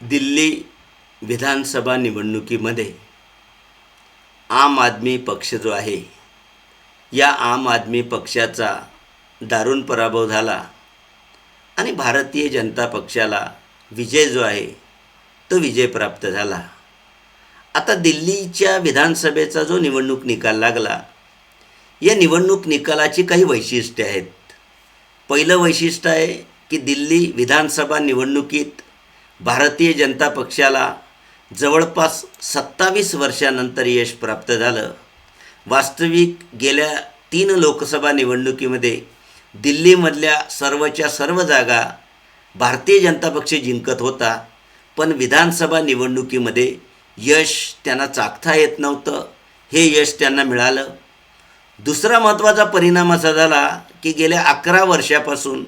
दिल्ली विधानसभा निवडणुकीमध्ये आम आदमी पक्ष जो आहे या आम आदमी पक्षाचा दारुण पराभव झाला आणि भारतीय जनता पक्षाला विजय जो आहे तो विजय प्राप्त झाला. आता दिल्लीच्या विधानसभेचा जो निवडणूक निकाल लागला या निवडणूक निकालाची काही वैशिष्ट्ये आहेत. पहिलं वैशिष्ट्य आहे की दिल्ली विधानसभा निवडणुकीत भारतीय जनता पक्षाला जवळपास सत्तावीस वर्षानंतर यश प्राप्त झालं. वास्तविक गेल्या तीन लोकसभा निवडणुकीमध्ये दिल्लीमधल्या सर्वच्या सर्व जागा भारतीय जनता पक्ष जिंकत होता पण विधानसभा निवडणुकीमध्ये यश त्यांना चाखता येत नव्हतं. हे यश त्यांना मिळालं. दुसरा महत्त्वाचा परिणाम असा झाला की गेल्या अकरा वर्षापासून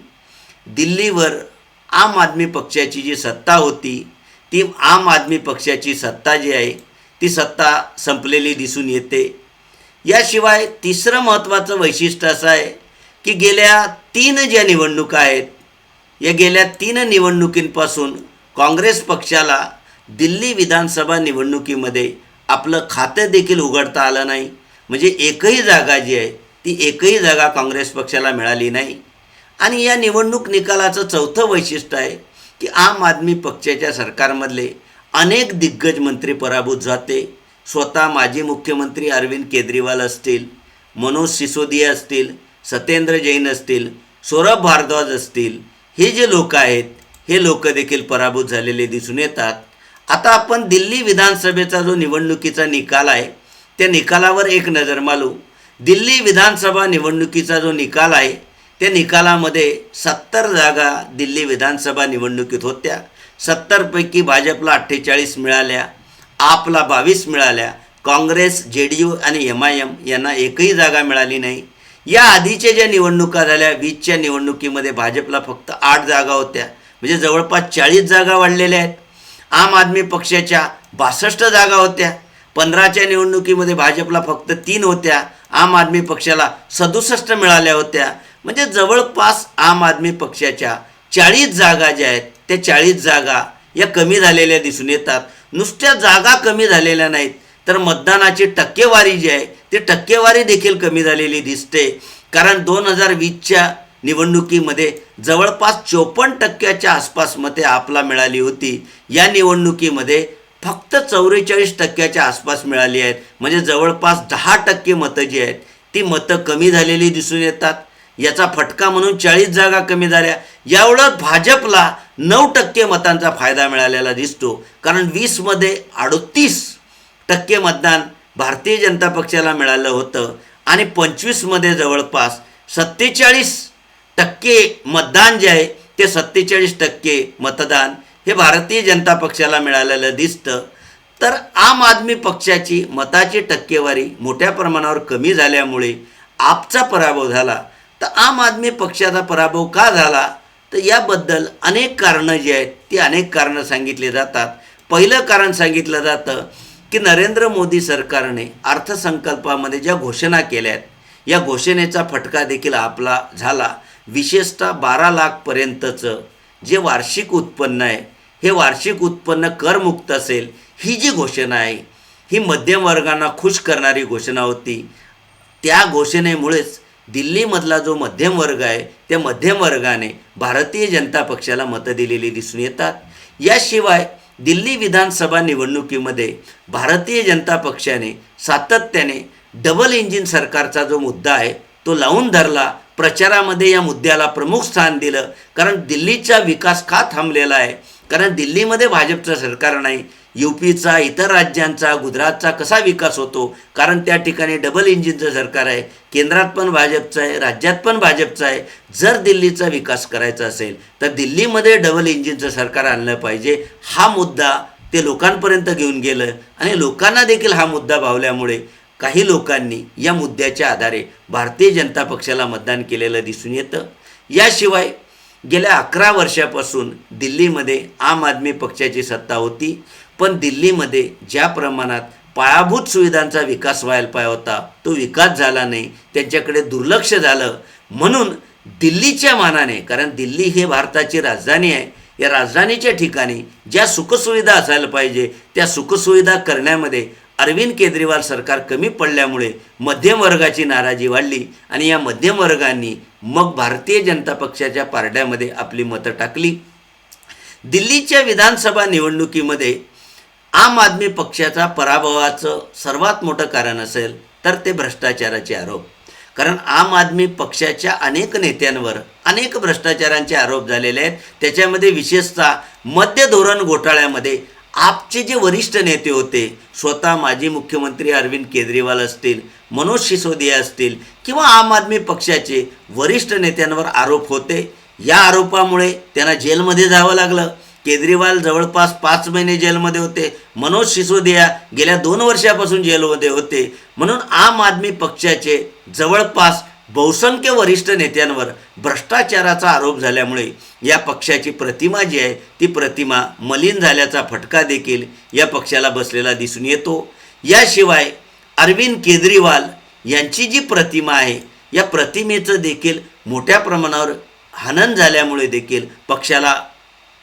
दिल्लीवर आम आदमी पक्षाची जी सत्ता होती ती आम आदमी पक्षाची सत्ता जी आहे ती सत्ता संपलेली दिसून येते. याशिवाय तिसरं महत्त्वाचं वैशिष्ट्य असं आहे की गेल्या तीन ज्या निवडणुका आहेत या गेल्या तीन निवडणुकींपासून काँग्रेस पक्षाला दिल्ली विधानसभा निवडणुकीमध्ये आपलं खातं देखील उघडता आलं नाही. म्हणजे एकही जागा जी आहे ती एकही जागा काँग्रेस पक्षाला मिळाली नाही. आणि या निवडणूक निकालाचं चौथं वैशिष्ट्य आहे की आम आदमी पक्षाच्या सरकारमधले अनेक दिग्गज मंत्री पराभूत जाते स्वतः माजी मुख्यमंत्री अरविंद केजरीवाल असतील मनोज सिसोदिया असतील सत्येंद्र जैन असतील सौरभ भारद्वाज असतील हे जे लोक आहेत हे लोक देखील पराभूत झालेले दिसून येतात. आता आपण दिल्ली विधानसभेचा जो निवडणुकीचा निकाल आहे त्या निकालावर एक नजर मालू दिल्ली विधानसभा निवडणुकीचा जो निकाल आहे त्या निकालामध्ये सत्तर जागा दिल्ली विधानसभा निवडणुकीत होत्या. सत्तरपैकी भाजपला अठ्ठेचाळीस मिळाल्या आपला बावीस मिळाल्या. काँग्रेस जे डी यू आणि एम आय एम यांना एकही जागा मिळाली नाही. या आधीच्या ज्या निवडणुका झाल्या वीसच्या निवडणुकीमध्ये भाजपला फक्त आठ जागा होत्या. म्हणजे जवळपास चाळीस जागा वाढलेल्या आहेत. आम आदमी पक्षाच्या बासष्ट जागा होत्या. पंधराच्या निवडणुकीमध्ये भाजपला फक्त तीन होत्या. आम आदमी पक्षाला सदुसष्ट मिळाल्या होत्या. म्हणजे जवळपास आम आदमी पक्षाच्या चाळीस जागा ज्या आहेत त्या चाळीस जागा या कमी झालेल्या दिसून येतात. नुसत्या जागा कमी झालेल्या नाहीत तर मतदानाची टक्केवारी जी आहे ती टक्केवारी देखील कमी झालेली दिसते. कारण दोन हजार वीसच्या निवडणुकीमध्ये जवळपास चोपन्न टक्क्याच्या आसपास मते आपला मिळाली होती. या निवडणुकीमध्ये फक्त चौवेचाळीस टक्क्याच्या आसपास मिळाली आहेत. म्हणजे जवळपास दहा टक्के मतं जी आहेत ती मतं कमी झालेली दिसून येतात. याचा फटका म्हणून चाळीस जागा कमी झाल्या. यावढं भाजपला नऊ टक्के मतांचा फायदा मिळालेला दिसतो. कारण वीसमध्ये अडतीस टक्के मतदान भारतीय जनता पक्षाला मिळालं होतं. आणि पंचवीसमध्ये जवळपास सत्तेचाळीस टक्के मतदान जे आहे ते सत्तेचाळीस टक्के मतदान हे भारतीय जनता पक्षाला मिळालेलं दिसतं. तर आम आदमी पक्षाची मताची टक्केवारी मोठ्या प्रमाणावर कमी झाल्यामुळे आपचा पराभव झाला. तर आम आदमी पक्षाचा पराभव का झाला? तर याबद्दल अनेक कारणं जी आहेत ती अनेक कारणं सांगितली जातात. पहिलं कारण सांगितलं जातं की नरेंद्र मोदी सरकारने अर्थसंकल्पामध्ये ज्या घोषणा केल्या आहेत या घोषणेचा फटका देखील आपला झाला. विशेषतः बारा लाखपर्यंतचं जे वार्षिक उत्पन्न आहे हे वार्षिक उत्पन्न करमुक्त असेल ही जी घोषणा आहे ही मध्यम वर्गांना खुश करणारी घोषणा होती. त्या घोषणेमुळेच दिल्लीमधला जो मध्यम वर्ग आहे त्या मध्यम वर्गाने भारतीय जनता पक्षाला मतं दिलेली दिसून येतात. याशिवाय दिल्ली विधानसभा निवडणुकीमध्ये भारतीय जनता पक्षाने सातत्याने डबल इंजिन सरकारचा जो मुद्दा आहे तो लावून धरला प्रचारामध्ये या मुद्द्याला प्रमुख स्थान दिलं. कारण दिल्लीचा विकास का थांबलेला आहे? कारण दिल्लीमध्ये भाजपचं सरकार नाही. यू पीचा इतर राज्यांचा गुजरातचा कसा विकास होतो? कारण त्या ठिकाणी डबल इंजिनचं सरकार आहे. केंद्रात पण भाजपचं आहे राज्यात पण भाजपचं आहे. जर दिल्लीचा विकास करायचा असेल तर दिल्लीमध्ये डबल इंजिनचं सरकार आणलं पाहिजे. हा मुद्दा ते लोकांपर्यंत घेऊन गेलं. आणि लोकांना देखील हा मुद्दा भावल्यामुळे काही लोकांनी या मुद्द्याच्या आधारे भारतीय जनता पक्षाला मतदान केलेलं दिसून येतं. याशिवाय गेल्या अकरा वर्षापासून दिल्लीमध्ये आम आदमी पक्षाची सत्ता होती पण दिल्लीमध्ये ज्या प्रमाणात पायाभूत सुविधांचा विकास व्हायला पाहिजे होता तो विकास झाला नाही त्यांच्याकडे दुर्लक्ष झालं. म्हणून दिल्लीच्या मानाने कारण दिल्ली हे भारताची राजधानी आहे या राजधानीच्या ठिकाणी ज्या सुखसुविधा असायला पाहिजे त्या सुखसुविधा करण्यामध्ये अरविंद केजरीवाल सरकार कमी पडल्यामुळे मध्यमवर्गाची नाराजी वाढली आणि या मध्यमवर्गांनी मग भारतीय जनता पक्षाच्या पारड्यामध्ये आपली मतं टाकली. दिल्लीच्या विधानसभा निवडणुकीमध्ये आम आदमी पक्षाचा पराभवाचं सर्वात मोठं कारण असेल तर ते भ्रष्टाचाराचे आरोप. कारण आम आदमी पक्षाच्या अनेक नेत्यांवर अनेक भ्रष्टाचारांचे आरोप झालेले आहेत. त्याच्यामध्ये विशेषतः मध्य धोरण घोटाळ्यामध्ये आपचे जे वरिष्ठ नेते होते स्वतः माजी मुख्यमंत्री अरविंद केजरीवाल असतील मनोज सिसोदिया असतील किंवा आम आदमी पक्षाचे वरिष्ठ नेत्यांवर आरोप होते या आरोपामुळे त्यांना जेलमध्ये जावं लागलं. केजरीवाल जवळपास पाच महिने जेलमध्ये होते मनोज सिसोदिया गेल्या दोन वर्षापासून जेलमध्ये होते. म्हणून आम आदमी पक्षाचे जवळपास बहुसंख्य वरिष्ठ नेत्यांवर भ्रष्टाचाराचा आरोप झाल्यामुळे या पक्षाची प्रतिमा जी आहे ती प्रतिमा मलिन झाल्याचा फटका देखील या पक्षाला बसलेला दिसून येतो. याशिवाय अरविंद केजरीवाल यांची जी प्रतिमा आहे या प्रतिमेचं देखील मोठ्या प्रमाणावर हनन झाल्यामुळे देखील पक्षाला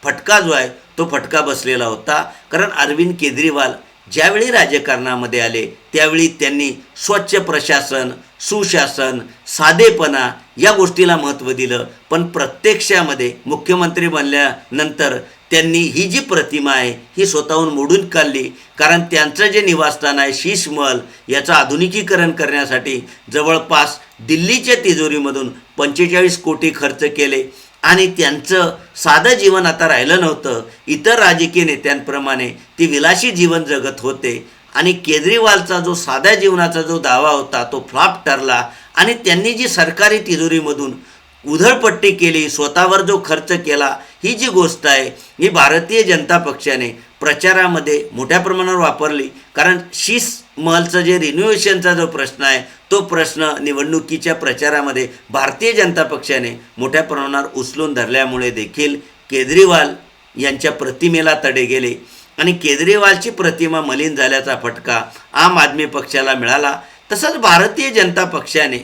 फटका जो आहे तो फटका बसलेला होता. कारण अरविंद केजरीवाल ज्यावेळी राजकारणामध्ये आले त्यावेळी त्यांनी स्वच्छ प्रशासन सुशासन साधेपणा या गोष्टीला महत्त्व दिलं. पण प्रत्यक्षामध्ये मुख्यमंत्री बनल्यानंतर त्यांनी ही जी प्रतिमा आहे ही स्वतःहून मोडून काढली. कारण त्यांचं जे निवासस्थान आहे शीशमहल याचं आधुनिकीकरण करण्यासाठी जवळपास दिल्लीच्या तिजोरीमधून पंचेचाळीस कोटी खर्च केले. आणि त्यांचं साधं जीवन आता राहिलं नव्हतं. इतर राजकीय नेत्यांप्रमाणे ती विलासी जीवन जगत होते. आणि केजरीवालचा जो साध्या जीवनाचा जो दावा होता तो फ्लॉप ठरला. आणि त्यांनी जी सरकारी तिजोरीमधून उधळपट्टी केली स्वतःवर जो खर्च केला ही जी गोष्ट आहे ही भारतीय जनता पक्षाने प्रचारामध्ये मोठ्या प्रमाणावर वापरली. कारण शीस मलचं जे रिन्युएशनचा जो प्रश्न आहे तो प्रश्न निवडणुकीच्या प्रचारामध्ये भारतीय जनता पक्षाने मोठ्या प्रमाणावर उचलून धरल्यामुळे देखील केजरीवाल यांच्या प्रतिमेला तडे गेले. आणि केजरीवालची प्रतिमा मलिन झाल्याचा फटका आम आदमी पक्षाला मिळाला. तसंच भारतीय जनता पक्षाने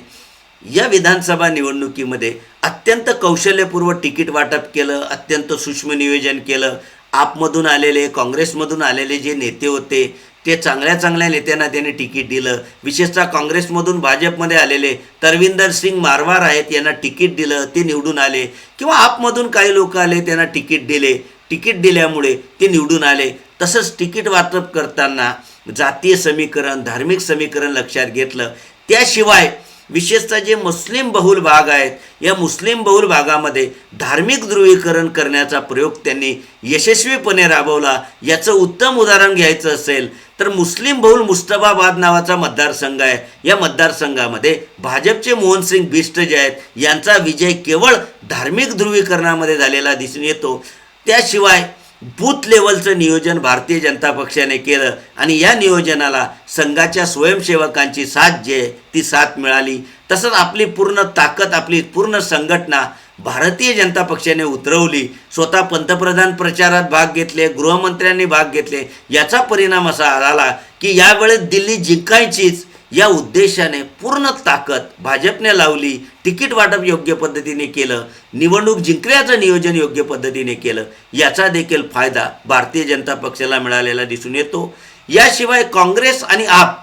या विधानसभा निवडणुकीमध्ये अत्यंत कौशल्यपूर्व तिकीट वाटप केलं अत्यंत सूक्ष्म नियोजन केलं. आपमधून आलेले काँग्रेसमधून आलेले जे नेते होते ते चांगल्या चांगल्या नेत्यांना त्यांनी तिकीट दिलं. विशेषतः काँग्रेसमधून भाजपमध्ये आलेले तरविंदर सिंग मारवार आहेत यांना तिकीट दिलं ते निवडून आले. किंवा आपमधून काही लोक आले त्यांना तिकीट दिले. तिकीट दिल्यामुळे ते निवडून आले. तसंच तिकीट वाटप करताना जातीय समीकरण धार्मिक समीकरण लक्षात घेतलं. त्याशिवाय विशेषतः जे मुस्लिम बहुल भाग आहेत या मुस्लिम बहुल भागामध्ये धार्मिक ध्रुवीकरण करण्याचा प्रयोग त्यांनी यशस्वीपणे राबवला. याचं उत्तम उदाहरण घ्यायचं असेल तर मुस्लिम बहुल मुस्तफाबाद नावाचा मतदारसंघ आहे. या मतदारसंघामध्ये भाजपचे मोहनसिंग बिष्ट जे आहेत यांचा विजय केवळ धार्मिक ध्रुवीकरणामध्ये झालेला दिसून येतो. त्याशिवाय बूथ लेवलचं नियोजन भारतीय जनता पक्षाने केलं आणि या नियोजनाला संघाच्या स्वयंसेवकांची साथ जी आहे ती साथ मिळाली. तसंच आपली पूर्ण ताकद आपली पूर्ण संघटना भारतीय जनता पक्षाने उतरवली. स्वतः पंतप्रधान प्रचारात भाग घेतले गृहमंत्र्यांनी भाग घेतले. याचा परिणाम असा झाला की यावेळेस दिल्ली जिंकायचीच या उद्देशाने पूर्ण ताकद भाजपने लावली तिकीट वाटप योग्य पद्धतीने केलं निवडणूक जिंकण्याचं नियोजन योग्य पद्धतीने केलं याचा देखील फायदा भारतीय जनता पक्षाला मिळालेला दिसून येतो. याशिवाय काँग्रेस आणि आप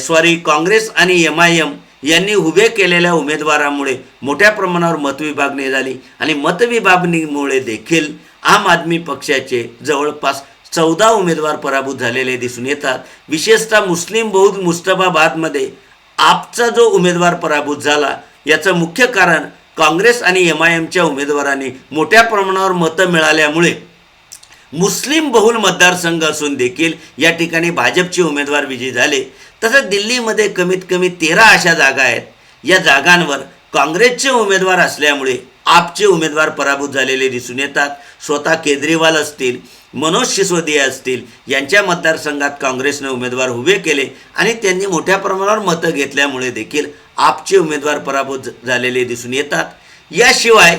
सॉरी काँग्रेस आणि एम आय एम यांनी उभे केलेल्या उमेदवारामुळे मोठ्या प्रमाणावर मतविभागणी झाली आणि मतविभागणीमुळे देखील आम आदमी पक्षाचे जवळपास चौदा उमेदवार पराभूत झालेले दिसून येतात. विशेषतः मुस्लिम बौद्ध मुस्तफाबादमध्ये आपचा जो उमेदवार पराभूत झाला याचं मुख्य कारण काँग्रेस आणि एम आय एमच्या उमेदवारांनी मोठ्या प्रमाणावर मतं मिळाल्यामुळे मुस्लिम बहुल मतदारसंघ असून देखील या ठिकाणी भाजपचे उमेदवार विजयी झाले. तसंच दिल्लीमध्ये कमीत कमी तेरा अशा जागा आहेत. या जागांवर काँग्रेसचे उमेदवार असल्यामुळे आपचे उमेदवार पराभूत झालेले दिसून येतात. स्वतः केजरीवाल असतील मनोज सिसोदिया असतील यांच्या मतदारसंघात काँग्रेसने उमेदवार उभे केले आणि त्यांनी मोठ्या प्रमाणावर मतं घेतल्यामुळे देखील आपचे उमेदवार पराभूत झालेले दिसून येतात. याशिवाय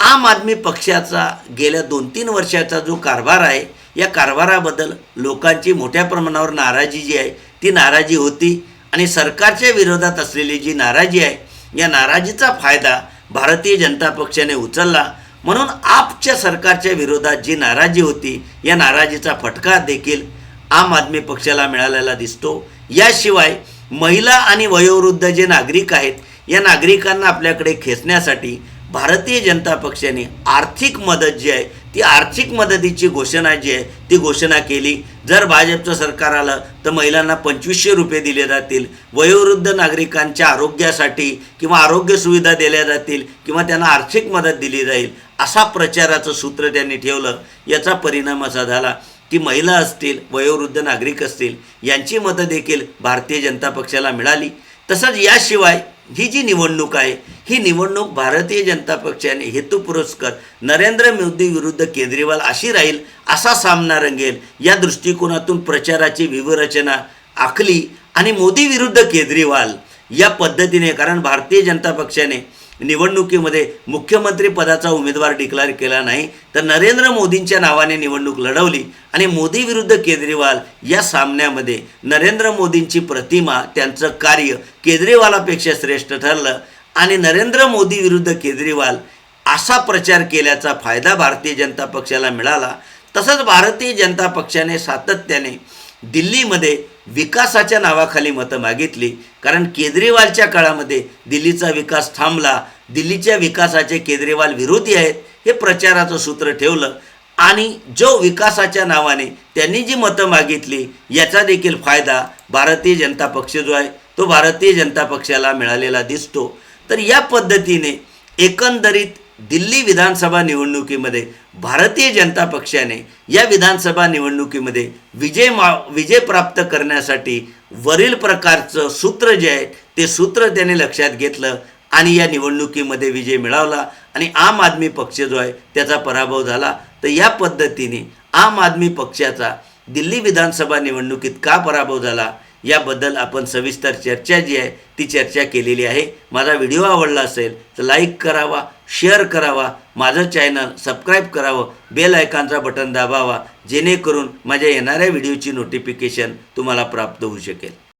आम आदमी पक्षाचा गेल्या दोन तीन वर्षाचा जो कारभार आहे या कारभाराबद्दल लोकांची मोठ्या प्रमाणावर नाराजी जी आहे ती नाराजी होती आणि सरकारच्या विरोधात असलेली जी नाराजी आहे या नाराजीचा फायदा भारतीय जनता पक्षाने उचलला. म्हणून आपच्या सरकारच्या विरोधात जी नाराजी होती या नाराजीचा फटका देखील आम आदमी पक्षाला मिळालेला दिसतो. याशिवाय महिला आणि वयोवृद्ध जे नागरिक आहेत या नागरिकांना आपल्याकडे खेचण्यासाठी भारतीय जनता पक्षाने आर्थिक मदत जी आहे ती आर्थिक मदतीची घोषणा जी आहे ती घोषणा केली. जर भाजपचं सरकार आलं तर महिलांना पंचवीसशे रुपये दिले जातील. वयोवृद्ध नागरिकांच्या आरोग्यासाठी किंवा आरोग्य सुविधा दिल्या जातील किंवा त्यांना आर्थिक मदत दिली जाईल असा प्रचाराचं सूत्र त्यांनी ठेवलं. याचा परिणाम असा झाला की महिला असतील वयोवृद्ध नागरिक असतील यांची मतं देखील भारतीय जनता पक्षाला मिळाली. तसंच याशिवाय ही जी निवडणूक आहे ही निवडणूक भारतीय जनता पक्षाने हेतुपुरस्कर नरेंद्र मोदी विरुद्ध केजरीवाल अशी राहील असा सामना रंगेल या दृष्टिकोनातून प्रचाराची विवरचना आखली आणि मोदी विरुद्ध केजरीवाल या पद्धतीने कारण भारतीय जनता पक्षाने निवडणुकीमध्ये मुख्यमंत्री पदाचा उमेदवार डिक्लेअर केला नाही तर नरेंद्र मोदींच्या नावाने निवडणूक लढवली आणि मोदी विरुद्ध केजरीवाल या सामन्यामध्ये नरेंद्र मोदींची प्रतिमा त्यांचं कार्य केजरीवालापेक्षा श्रेष्ठ ठरलं आणि नरेंद्र मोदी विरुद्ध केजरीवाल असा प्रचार केल्याचा फायदा भारतीय जनता पक्षाला मिळाला. तसंच भारतीय जनता पक्षाने सातत्याने दिल्लीमध्ये विकासाच्या नावाखाली मतं मागितली. कारण केजरीवालच्या काळामध्ये दिल्लीचा विकास थांबला. दिल्लीच्या विकासाचे केजरीवाल विरोधी आहेत हे प्रचाराचं सूत्र ठेवलं. आणि जो विकासाच्या नावाने त्यांनी जी मतं मागितली याचा देखील फायदा भारतीय जनता पक्ष जो आहे तो भारतीय जनता पक्षाला मिळालेला दिसतो. तर या पद्धतीने एकंदरीत दिल्ली विधानसभा निवडणुकीमध्ये भारतीय जनता पक्षाने या विधानसभा निवडणुकीमध्ये विजय मा विजय प्राप्त करण्यासाठी वरील प्रकारचं सूत्र जे आहे ते सूत्र त्याने लक्षात घेतलं आणि या निवडणुकीमध्ये विजय मिळवला आणि आम आदमी पक्ष जो आहे त्याचा पराभव झाला. तर या पद्धतीने आम आदमी पक्षाचा दिल्ली विधानसभा निवडणुकीत का पराभव झाला याबद्दल आपण सविस्तर चर्चा जी आहे ती चर्चा केलेली आहे. माझा व्हिडिओ आवडला असेल तर लाईक करावा शेअर करावा माझं चॅनल सबस्क्राईब करावं बेल आयकॉनचा बटन दाबावा जेणेकरून माझ्या येणाऱ्या व्हिडिओची नोटिफिकेशन तुम्हाला प्राप्त होऊ शकेल.